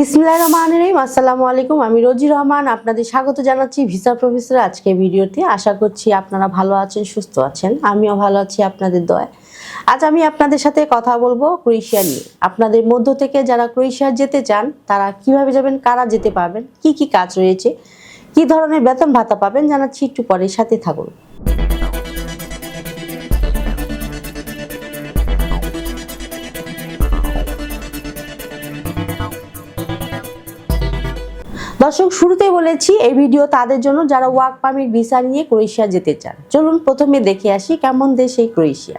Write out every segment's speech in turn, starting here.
বিসমুল্লাহ রহমান রহিম। আসসালামু আলাইকুম, আমি রোজি রহমান, আপনাদের স্বাগত জানাচ্ছি ভিসা প্রফেসর আজকে ভিডিওতে। আশা করছি আপনারা ভালো আছেন, সুস্থ আছেন, আমিও ভালো আছি আপনাদের দয়ায়। আজ আমি আপনাদের সাথে কথা বলব ক্রোয়েশিয়া নিয়ে। আপনাদের মধ্য থেকে যারা ক্রোয়েশিয়া যেতে চান, তারা কীভাবে যাবেন, কারা যেতে পারবেন, কি কি কাজ রয়েছে, কি ধরনের বেতন ভাতা পাবেন, জানাচ্ছি একটু পরে সাথে থাকুন। দর্শক শুরুতে বলেছি, এই ভিডিও তাদের জন্য যারা ওয়ার্ক পারমিট ভিসা নিয়ে ক্রোয়েশিয়া যেতে চান। চলুন প্রথমে দেখে আসি কেমন দেশ এই ক্রোয়েশিয়া।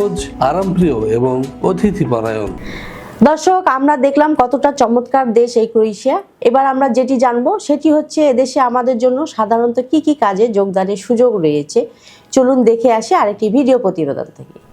সহজ, আরামপ্রিয় এবং অতিথি পরায়ণ দর্শক, আমরা দেখলাম কতটা চমৎকার দেশ এই ক্রোয়েশিয়া। এবার আমরা যেটি জানব, সেটি হচ্ছে এদেশে আমাদের জন্য সাধারণত কি কি কাজে যোগদানের সুযোগ রয়েছে। চলুন দেখে আসি আরেকটি ভিডিও প্রতিবেদন থেকে।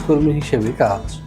কর্মী হিসেবে কাজ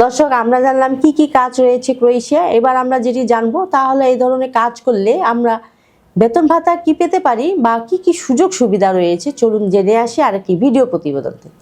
দর্শক, আমরা জানলাম কি কি কাজ রয়েছে ক্রোয়েশিয়া। এবার আমরা যেটি জানব তাহলে এই ধরনের কাজ করলে আমরা বেতন ভাতা কি পেতে পারি বা কি কি সুযোগ সুবিধা রয়েছে? চলুন জেনে আসি আর আরেকটি ভিডিও প্রতিবেদন থেকে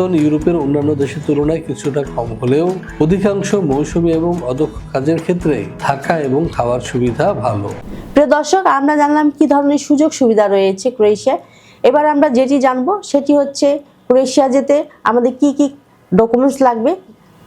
ইউরোপের অন্যান্য দেশের তুলনায় কিছুটা কম হলেও অধিকাংশ মৌসুমি এবং অদক্ষ কাজের ক্ষেত্রে থাকা এবং খাওয়ার সুবিধা ভালো। প্রিয় দর্শক, আমরা জানলাম কি ধরনের সুযোগ সুবিধা রয়েছে ক্রোয়েশিয়ায়। এবার আমরা যেটি জানব, সেটি হচ্ছে ক্রোয়েশিয়া যেতে আমাদের কি কি ডকুমেন্টস লাগবে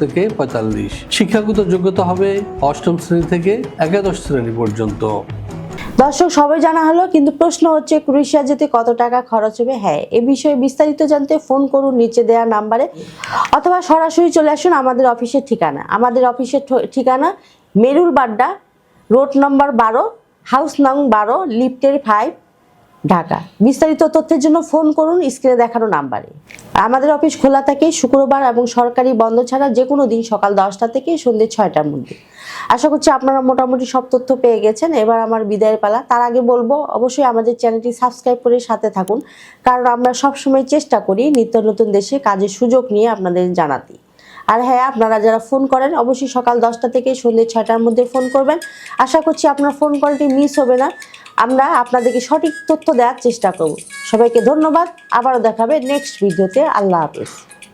থেকে পঁয়তাল্লিশ। শিক্ষাগত যোগ্যতা হবে অষ্টম শ্রেণি থেকে একাদশ শ্রেণি পর্যন্ত। দর্শক, সবাই জানা হলো, কিন্তু প্রশ্ন হচ্ছে, ক্রোয়েশিয়া যেতে কত টাকা খরচ হবে? হ্যাঁ এ বিষয়ে বিস্তারিত জানতে ফোন করুন নিচে দেওয়া নাম্বারে, অথবা সরাসরি চলে আসুন আমাদের অফিসের ঠিকানা। আমাদের অফিসের ঠিকানা মেরুল বাড্ডা, রোড নম্বর বারো, হাউস নং বারো, লিফটের ফাইভ ঢাকা। বিস্তারিত তথ্যের জন্য ফোন করুন স্ক্রিনে দেখানো নাম্বারে। আমাদের অফিস খোলা থাকে শুক্রবার এবং সরকারি বন্ধ ছাড়া যে কোনো দিন সকাল দশটা থেকে সন্ধ্যে ছয়টার মধ্যে। আশা করছি আপনারা মোটামুটি সব তথ্য পেয়ে গেছেন। এবার আমার বিদায়ের পালা। তার আগে বলব, অবশ্যই আমাদের চ্যানেলটি সাবস্ক্রাইব করে সাথে থাকুন, কারণ আমরা সবসময় চেষ্টা করি নিত্য নতুন দেশে কাজের সুযোগ নিয়ে আপনাদের জানাতে। আর হ্যাঁ আপনারা যারা ফোন করেন, অবশ্যই সকাল দশটা থেকে সন্ধ্যে ছয়টার মধ্যে ফোন করবেন। আশা করছি আপনার ফোন কলটি মিস হবে না। আমরা আপনাদেরকে সঠিক তথ্য দেওয়ার চেষ্টা করব। সবাইকে ধন্যবাদ। আবারও দেখাবে নেক্সট ভিডিওতে আল্লাহ হাফেজ।